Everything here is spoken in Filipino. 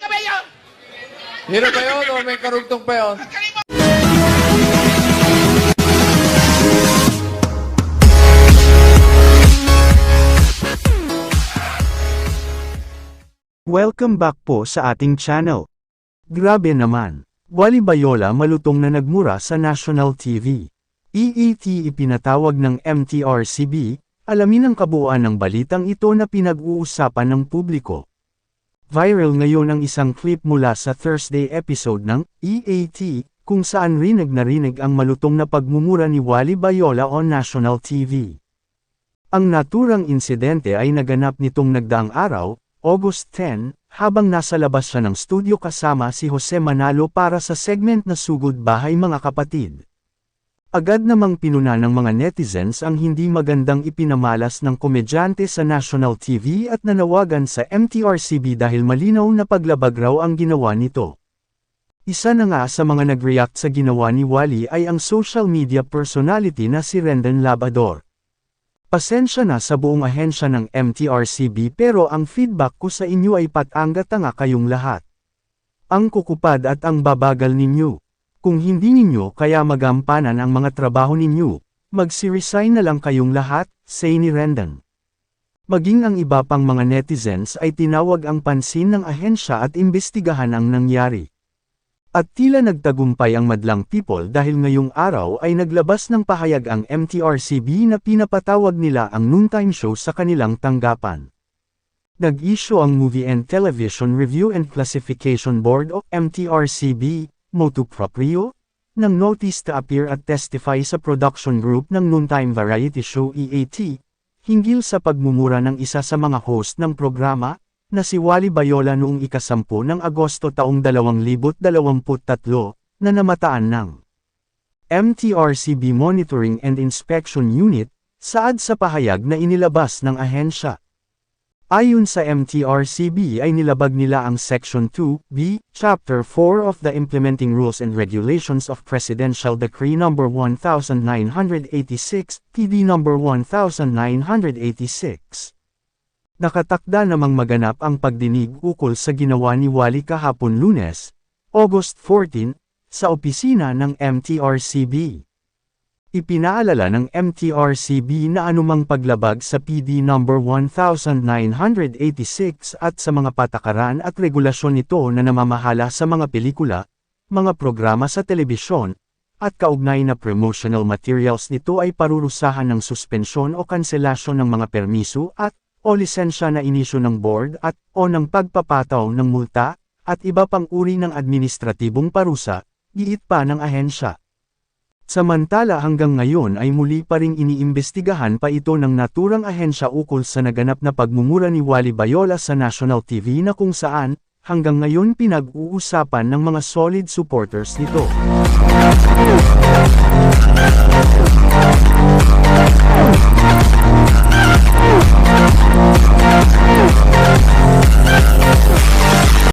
Kabayo! Hero ba yun o may karugtong pa yun? Welcome back po sa ating channel. Grabe naman, Wally Bayola malutong na nagmura sa national TV. EET ipinatawag ng MTRCB, alamin ang kabuuan ng balitang ito na pinag-uusapan ng publiko. Viral ngayon ang isang clip mula sa Thursday episode ng EAT, kung saan rinig na rinig ang malutong na pagmumura ni Wally Bayola on national TV. Ang naturang insidente ay naganap nitong nagdaang araw, August 10, habang nasa labas siya ng studio kasama si Jose Manalo para sa segment na Sugod Bahay Mga Kapatid. Agad namang pinuna ng mga netizens ang hindi magandang ipinamalas ng komedyante sa national TV at nanawagan sa MTRCB dahil malinaw na paglabag raw ang ginawa nito. Isa na nga sa mga nag-react sa ginawa ni Wally ay ang social media personality na si Rendon Labador. Pasensya na sa buong ahensya ng MTRCB pero ang feedback ko sa inyo ay patanga-tanga kayong lahat. Ang kukupad at ang babagal ninyo. Kung hindi ninyo kaya magampanan ang mga trabaho ninyo, magsi-resign na lang kayong lahat, say ni Rendon. Maging ang iba pang mga netizens ay tinawag ang pansin ng ahensya at imbestigahan ang nangyari. At tila nagtagumpay ang madlang people dahil ngayong araw ay naglabas ng pahayag ang MTRCB na pinapatawag nila ang noontime show sa kanilang tanggapan. Nag-issue ang Movie and Television Review and Classification Board o MTRCB, motu proprio, ng notice to appear at testify sa production group ng noontime variety show EAT, hinggil sa pagmumura ng isa sa mga host ng programa, na si Wally Bayola noong ikasampu ng Agosto taong 2023, na namataan ng MTRCB Monitoring and Inspection Unit, saad sa pahayag na inilabas ng ahensya. Ayon sa MTRCB ay nilabag nila ang Section 2B, Chapter 4 of the Implementing Rules and Regulations of Presidential Decree No. 1986, PD No. 1986. Nakatakda namang maganap ang pagdinig ukol sa ginawa ni Wally kahapon lunes, August 14, sa opisina ng MTRCB. Ipinaalala ng MTRCB na anumang paglabag sa PD No. 1986 at sa mga patakaran at regulasyon nito na namamahala sa mga pelikula, mga programa sa telebisyon, at kaugnay na promotional materials nito ay parurusahan ng suspensyon o kanselasyon ng mga permiso at o lisensya na inisyo ng board at o ng pagpapataw ng multa, at iba pang uri ng administratibong parusa, giit pa ng ahensya. Samantala hanggang ngayon ay muli pa ring iniimbestigahan pa ito ng naturang ahensya ukol sa naganap na pagmumura ni Wally Bayola sa national TV na kung saan, hanggang ngayon pinag-uusapan ng mga solid supporters nito.